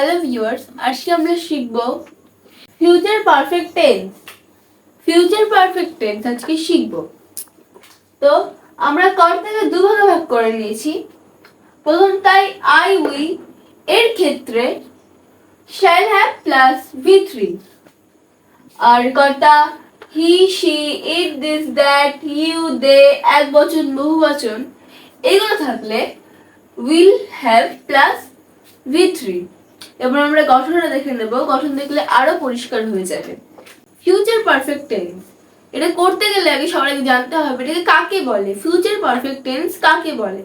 Hello viewers আজকে আমরা শিখব future perfect tense future perfect tense আজকে শিখব। তো আমরা কর্তাকে দুভাগে ভাগ করে নিয়েছি। প্রথম তাই আই উই এর ক্ষেত্রে shall have plus V three আর কর্তা he she it this that you they এক বচন বহু বচন এগুলো থাকলে will have plus V three এবার আমরা গঠনটা দেখে নেব। গঠন দেখলে আরও পরিষ্কার হয়ে যাবে। ফিউচার পারফেক্ট টেন্স এটা করতে গেলে আগে সবাইকে জানতে হবে এটাকে কাকে বলে? ফিউচার পারফেক্ট টেন্স কাকে বলে?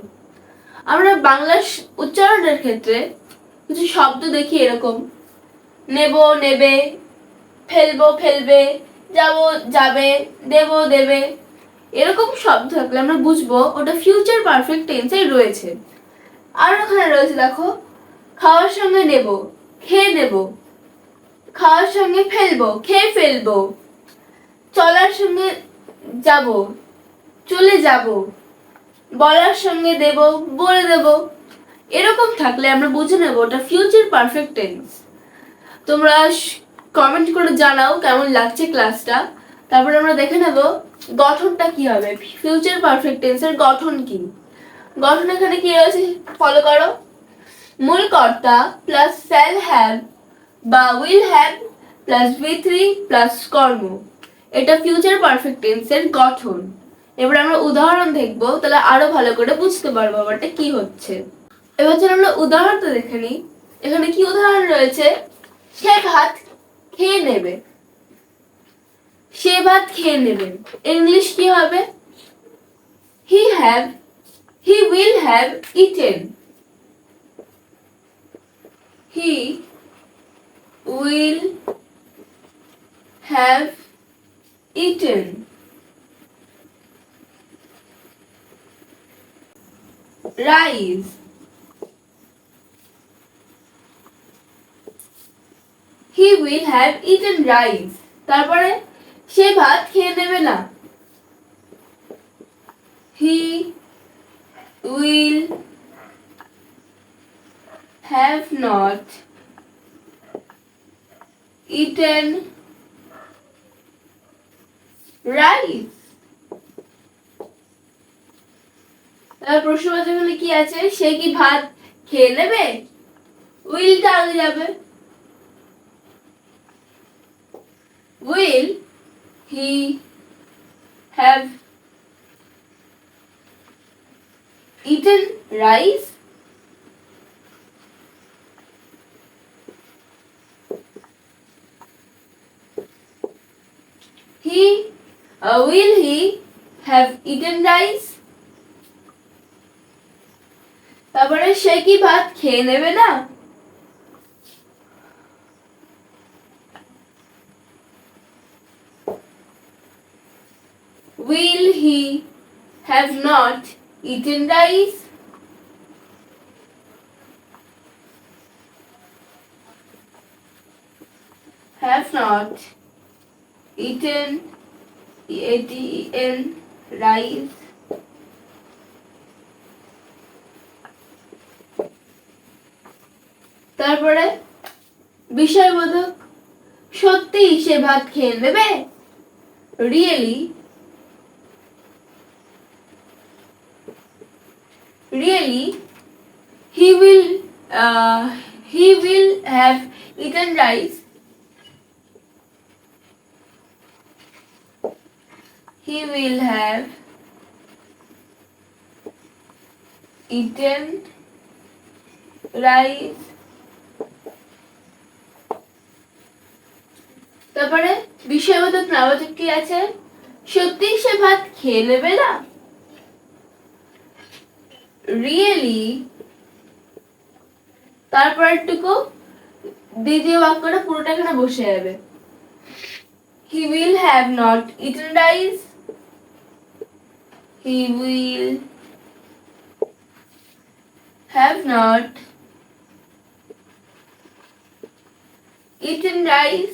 আমরা বাংলা উচ্চারণের ক্ষেত্রে কিছু শব্দ দেখি এরকম। নেব, নেবে, ফেলব, ফেলবে, যাব, যাবে, দেব, দেবে। এরকম শব্দ থাকলে আমরা বুঝব ওটা ফিউচার পারফেক্ট টেন্সে রয়েছে। আর ওখানে রয়েছে, দেখো খাওয়ার সঙ্গে নেব, খেয়ে নেব। খাওয়ার সঙ্গে ফেলব, খেয়ে ফেলব। চলার সঙ্গে যাব, চলে যাব। বলার সঙ্গে দেব, বলে দেব। এরকম থাকলে আমরা বুঝে নেব ওটা ফিউচার পারফেক্ট টেন্স তোমরা কমেন্ট করে জানাও কেমন লাগছে ক্লাসটা তারপরে আমরা দেখে নেব গঠনটা কি হবে। ফিউচার পারফেক্ট টেন্সের গঠন কি? গঠন এখানে কি রয়েছে? ফলো করো। মূল কর্তা প্লাস শ্যাল হ্যাভ বা will have plus V three plus কর্ম। এটা ফিউচার পারফেক্ট টেন্সের গঠন। এবার আমরা উদাহরণ দেখব, তাহলে আরও ভালো করে বুঝতে পারব ব্যাপারটা কি হচ্ছে। এবার চলো আমরা উদাহরণটা দেখে নিই। এখানে কি উদাহরণ রয়েছে? সে ভাত খেয়ে নেবে। সে ভাত খেয়ে নেবে। ইংলিশ কি হবে? He have he will have eaten he will have eaten rice he will have eaten rice তারপরে সে ভাত খেয়ে নেবে না। He will have not eaten rice তার প্রশ্নবাচক কি আছে? সে কি ভাত খেয়ে নেবে? উইলটা আগে যাবে। will he have eaten rice? He uh, will he have eaten rice? তারপরে সে কি ভাত খেয়ে নেবে না Will he have not eaten rice? Have not eaten eaten rice. তারপরে বিষয়বোধক সত্যি সে ভাত খেয়ে নেবে really really he will uh, he will have eaten he will have eaten rice. তারপরে বিষয়বোধক নাবাচক কি আছে? সত্যি সে ভাত খেয়ে নেবে না? রিয়েলি তারপর একটুকু দ্বিতীয় বাক্যটা পুরোটা এখানে বসে যাবে। He will have not eaten rice he will have not eaten rice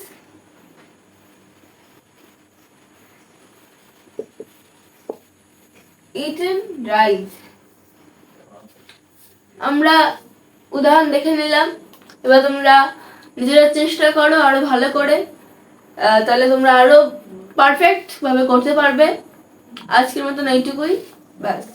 eaten rice আমরা উদাহরণ দেখে নিলাম। এবার তোমরা নিজেরা চেষ্টা করো আরও ভালো করে। তাহলে তোমরা আরও পারফেক্ট ভাবে করতে পারবে। আজকের মতন এইটুকুই ব্যাস।